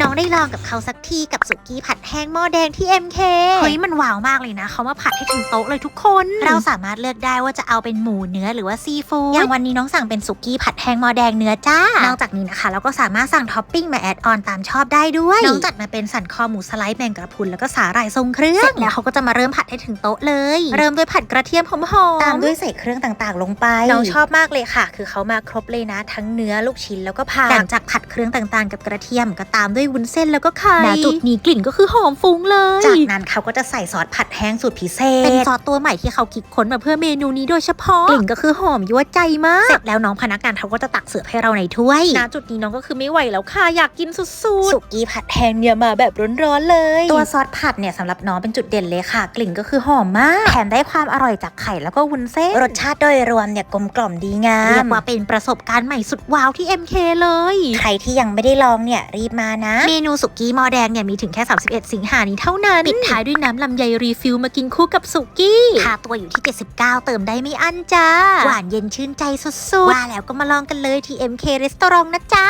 น้องได้ลองกับเขาสักทีกับสุกี้ผัดแห้งหม้อแดงที่ MK เฮ้ยมันว้าวมากเลยนะ เขามาผัดให้ถึงโต๊ะเลยทุกคน เราสามารถเลือกได้ว่าจะเอาเป็นหมูเนื้อหรือว่าซีฟู้ดอย่างวันนี้น้องสั่งเป็นสุกี้ผัดแห้งหม้อแดงเนื้อจ้านอกจากนี้นะคะ เราก็สามารถสั่งท็อปปิ้งมาแอดออนตามชอบได้ด้วยน้องจัดมาเป็นสันคอหมูสไลด์แมงกระพรุนแล้วก็สาหร่ายทรงเครื่องเสร็จแล้วเขาก็จะมาเริ่มผัดให้ถึงโต๊ะเลย เริ่มด้วยผัดกระเทียมหอมๆตามด้วยใส่เครื่องต่างๆ ลงไปน้องชอบมากเลยค่ะ คือเขามาครบเลยนะ ทั้งเนื้อลูกชิ้นแล้วก็ผักหลังจากผัดเครื่องต่างๆ กับกระเทียมก็ตามด้วยวุ้นเส้นแล้วก็ไข่ณจุดนี้กลิ่นก็คือหอมฟุ้งเลย จากนั้นเขาก็จะใส่ซอสผัดแห้งสูตรพิเศษ เป็นซอสตัวใหม่ที่เขาคิดค้นมาเพื่อเมนูนี้โดยเฉพาะ กลิ่นก็คือหอมยั่วใจมาก เสร็จแล้วน้องพนักงานเขาก็จะตักเสิร์ฟให้เราในถ้วยณจุดนี้น้องก็คือไม่ไหวแล้วค่ะอยากกินสุดๆ สุกี้ผัดแห้งเนี่ยมาแบบร้อนๆเลย ตัวซอสผัดเนี่ยสำหรับน้องเป็นจุดเด่นเลยค่ะ กลิ่นก็คือหอมมาก แถมได้ความอร่อยจากไข่แล้วก็วุ้นเส้น รสชาติโดยรวมเนี่ยกลมกล่อมดีงาม เรียกว่าเป็นประสบการณ์ใหม่สุดว้าวที่ MK เลย ใครที่ยังไม่ได้ลองเนี่ยรีบมานะเมนูสุกี้หมอแดงเนี่ยมีถึงแค่ 31 สิงหานี้เท่านั้น ปิดท้ายด้วยน้ำลำไยรีฟิลมากินคู่กับสุกี้ค่าตัวอยู่ที่ 79 เติมได้ไม่อั้นจ้า หวานเย็นชื่นใจสุดๆ ว่าแล้วก็มาลองกันเลยที่ MK Restaurant นะจ๊ะ